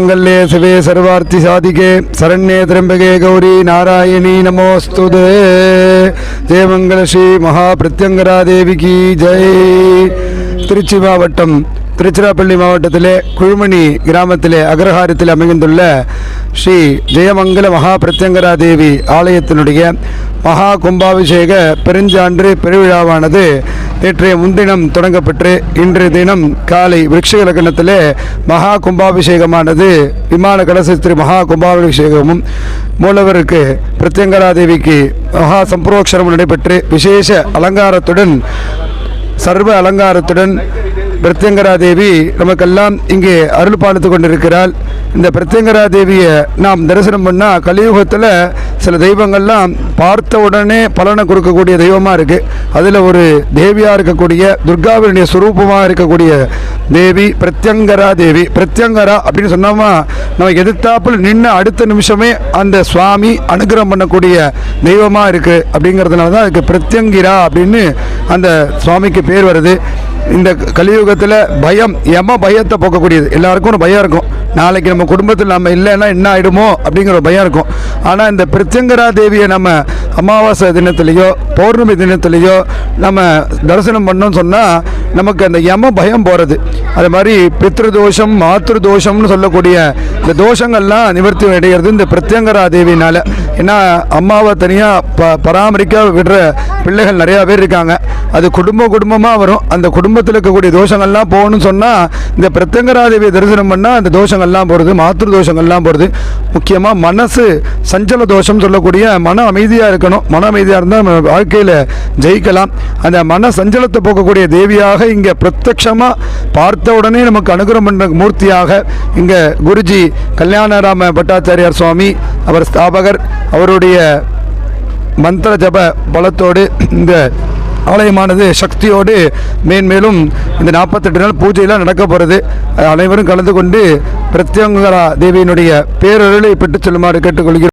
மங்கல்யே சிவே சர்வார்த்தி சாதிகே சரண்யே திரம்பகே கௌரி நாராயணி நமோஸ்துதே. ஜெயமங்கல ஸ்ரீ மகா பிரத்யங்கரா தேவிக்கு ஜெய். திருச்சி மாவட்டம் திருச்சிராப்பள்ளி மாவட்டத்திலே குழுமணி கிராமத்திலே அக்ரஹாரத்தில் அமைந்துள்ள ஸ்ரீ ஜெயமங்கல மகா பிரத்யங்கரா தேவி ஆலயத்தினுடைய மகா கும்பாபிஷேக பெருஞ்சான்று பெருவிழாவானது நேற்றைய முன்தினம் தொடங்கப்பட்டு இன்று தினம் காலை விருட்சிக லக்னத்திலே மகா கும்பாபிஷேகமானது விமான கலசத்திரி மகா கும்பாபிஷேகமும் மூலவருக்கு பிரத்யங்கரா தேவிக்கு மகா சம்பரோக்ஷரம் நடைபெற்று விசேஷ அலங்காரத்துடன் சர்வ அலங்காரத்துடன் பிரத்யங்கரா தேவி நமக்கெல்லாம் இங்கே அருள் பாலித்து கொண்டிருக்கிறாள். இந்த பிரத்யங்கரா தேவியை நாம் தரிசனம் பண்ணால் கலியுகத்தில் சில தெய்வங்கள்லாம் பார்த்த உடனே பலனை கொடுக்கக்கூடிய தெய்வமாக இருக்குது அதில் ஒரு தேவியாக இருக்கக்கூடிய துர்காவினுடைய சுரூபமாக இருக்கக்கூடிய தேவி பிரத்யங்கரா தேவி. பிரத்யங்கரா அப்படின்னு சொன்னோமா நம்ம எதிர்த்தாப்பில் நின்று அடுத்த நிமிஷமே அந்த சுவாமி அனுகிரகம் பண்ணக்கூடிய தெய்வமாக இருக்குது அப்படிங்கிறதுனால தான் அதுக்கு பிரத்யங்கிரா அப்படின்னு அந்த சுவாமிக்கு பேர் வருது. இந்த கலியுகத்தில் பயம் எம பயத்தை போக்கக்கூடியது. எல்லாருக்கும் ஒரு பயம் இருக்கும். நாளைக்கு நம்ம குடும்பத்தில் நம்ம இல்லைன்னா என்ன ஆகிடுமோ அப்படிங்கிற ஒரு பயம் இருக்கும். ஆனால் இந்த பிரத்யங்கரா தேவியை நம்ம அமாவாசை தினத்துலேயோ பௌர்ணமி தினத்துலேயோ நம்ம தரிசனம் பண்ணோம்னு சொன்னால் நமக்கு அந்த யம பயம் போகிறது அது மாதிரி பித்ரு தோஷம் தோஷம்னு சொல்லக்கூடிய இந்த தோஷங்கள்லாம் நிவர்த்தி அடைகிறது இந்த பிரத்யங்கரா தேவினால் ஏன்னா அம்மாவை தனியாக ப பராமரிக்க விடுற பிள்ளைகள் நிறையா பேர் இருக்காங்க. அது குடும்ப குடும்பமாக வரும். அந்த குடும்பத்தில் இருக்கக்கூடிய தோஷங்கள்லாம் போகணும்னு சொன்னால் இந்த பிரத்யங்கராதேவியை தரிசனம் பண்ணால் அந்த தோஷங்கள்லாம் போகிறது மாத்திரு தோஷங்கள்லாம் போகிறது முக்கியமாக மனசு சஞ்சல தோஷம் சொல்லக்கூடிய மன அமைதியாக இருக்கணும். மன அமைதியாக இருந்தால் நம்ம வாழ்க்கையில் ஜெயிக்கலாம். அந்த மன சஞ்சலத்தை போக்கக்கூடிய தேவியாக இங்கே பிரத்யக்ஷமாக பார்த்த உடனே நமக்கு அனுகிரகம் பண்ணுற மூர்த்தியாக இங்கே குருஜி கல்யாணராம பட்டாச்சாரியார் சுவாமி அவர் ஸ்தாபகர் அவருடைய மந்திர ஜப பலத்தோடு இந்த ஆலயமானது சக்தியோடு மேன்மேலும் இந்த நாற்பத்தெட்டு நாள் பூஜையெல்லாம் நடக்க போகிறது. அனைவரும் கலந்து கொண்டு பிரத்யங்கரா தேவியினுடைய பேரருளை பெற்றுச் செல்லுமாறு கேட்டுக்கொள்கிறோம்.